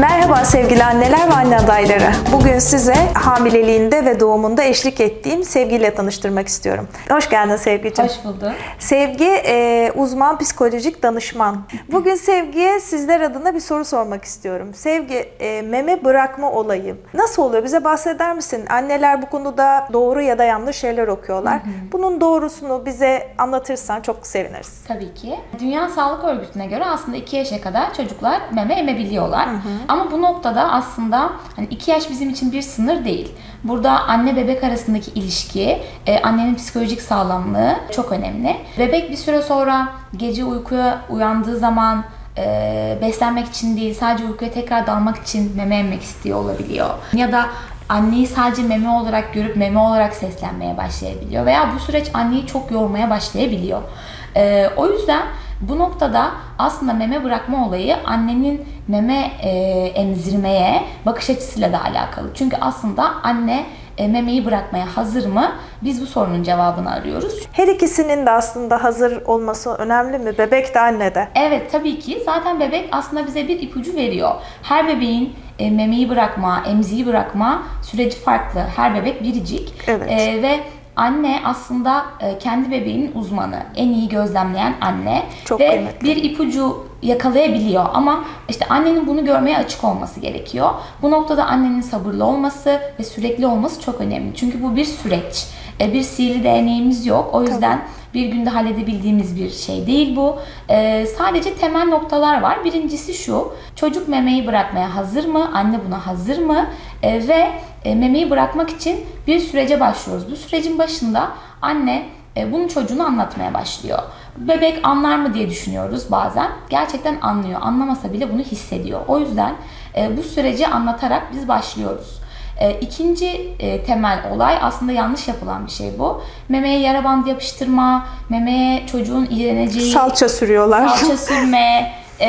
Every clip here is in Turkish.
Merhaba sevgili anneler ve anne adayları. Bugün size hamileliğinde ve doğumunda eşlik ettiğim Sevgi'yle tanıştırmak istiyorum. Hoş geldin Sevgi'ciğim. Hoş bulduk. Sevgi e, uzman psikolojik danışman. Bugün Sevgi'ye sizler adına bir soru sormak istiyorum. Sevgi, e, meme bırakma olayı nasıl oluyor? Bize bahseder misin? Anneler bu konuda doğru ya da yanlış şeyler okuyorlar. Bunun doğrusunu bize anlatırsan çok seviniriz. Tabii ki. Dünya Sağlık Örgütü'ne göre aslında 2 yaşa kadar çocuklar meme emebiliyorlar. Ama bu noktada aslında hani 2 yaş bizim için bir sınır değil. Burada anne bebek arasındaki ilişki, e, annenin psikolojik sağlamlığı çok önemli. Bebek bir süre sonra gece uykuya uyandığı zaman e, beslenmek için değil sadece uykuya tekrar dalmak için meme emmek istiyor olabiliyor. Ya da anneyi sadece meme olarak görüp meme olarak seslenmeye başlayabiliyor veya bu süreç anneyi çok yormaya başlayabiliyor. Ee, o yüzden bu noktada aslında meme bırakma olayı annenin meme e, emzirmeye bakış açısıyla da alakalı. Çünkü aslında anne e, memeyi bırakmaya hazır mı? Biz bu sorunun cevabını arıyoruz. Her ikisinin de aslında hazır olması önemli mi? Bebek de anne de. Evet tabii ki. Zaten bebek aslında bize bir ipucu veriyor. Her bebeğin e, memeyi bırakma, emziği bırakma süreci farklı. Her bebek biricik. Evet. E, ve anne aslında e, kendi bebeğinin uzmanı. En iyi gözlemleyen anne. Çok ve kıymetli. bir ipucu yakalayabiliyor ama işte annenin bunu görmeye açık olması gerekiyor. Bu noktada annenin sabırlı olması ve sürekli olması çok önemli. Çünkü bu bir süreç. E, bir sihirli değneğimiz yok. O yüzden bir günde halledebildiğimiz bir şey değil bu. Ee, sadece temel noktalar var. Birincisi şu, çocuk memeyi bırakmaya hazır mı? Anne buna hazır mı? Ee, ve e, memeyi bırakmak için bir sürece başlıyoruz. Bu sürecin başında anne e, bunun çocuğunu anlatmaya başlıyor. Bebek anlar mı diye düşünüyoruz bazen. Gerçekten anlıyor. Anlamasa bile bunu hissediyor. O yüzden e, bu süreci anlatarak biz başlıyoruz. E, İkinci e, temel olay aslında yanlış yapılan bir şey bu. Memeye yara bandı yapıştırma, memeye çocuğun iğreneceği Salça sürüyorlar. salça sürme. e,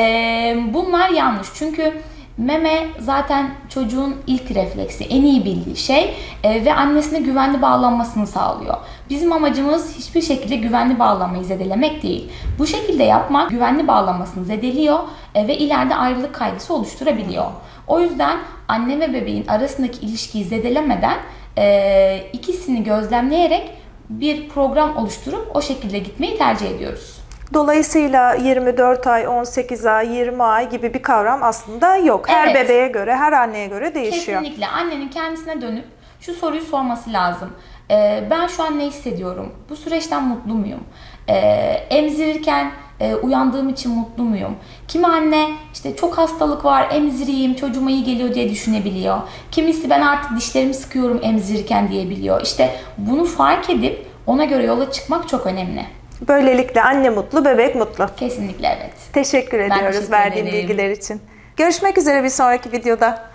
bunlar yanlış. Çünkü meme zaten çocuğun ilk refleksi, en iyi bildiği şey e, ve annesine güvenli bağlanmasını sağlıyor. Bizim amacımız hiçbir şekilde güvenli bağlanmayı zedelemek değil. Bu şekilde yapmak güvenli bağlanmasını zedeliyor e, ve ileride ayrılık kaygısı oluşturabiliyor. O yüzden anne ve bebeğin arasındaki ilişkiyi zedelemeden e, ikisini gözlemleyerek bir program oluşturup o şekilde gitmeyi tercih ediyoruz. Dolayısıyla 24 ay, 18 ay, 20 ay gibi bir kavram aslında yok. Her Evet. bebeğe göre, her anneye göre değişiyor. Kesinlikle annenin kendisine dönüp şu soruyu sorması lazım. Ee, ben şu an ne hissediyorum? Bu süreçten mutlu muyum? Ee, emzirirken e, uyandığım için mutlu muyum? Kimi anne işte çok hastalık var, emzireyim, çocuğuma iyi geliyor diye düşünebiliyor. Kimisi ben artık dişlerimi sıkıyorum emzirirken diyebiliyor. İşte bunu fark edip ona göre yola çıkmak çok önemli. Böylelikle anne mutlu, bebek mutlu. Kesinlikle evet. Teşekkür ediyoruz teşekkür verdiğin ederim. bilgiler için. Görüşmek üzere bir sonraki videoda.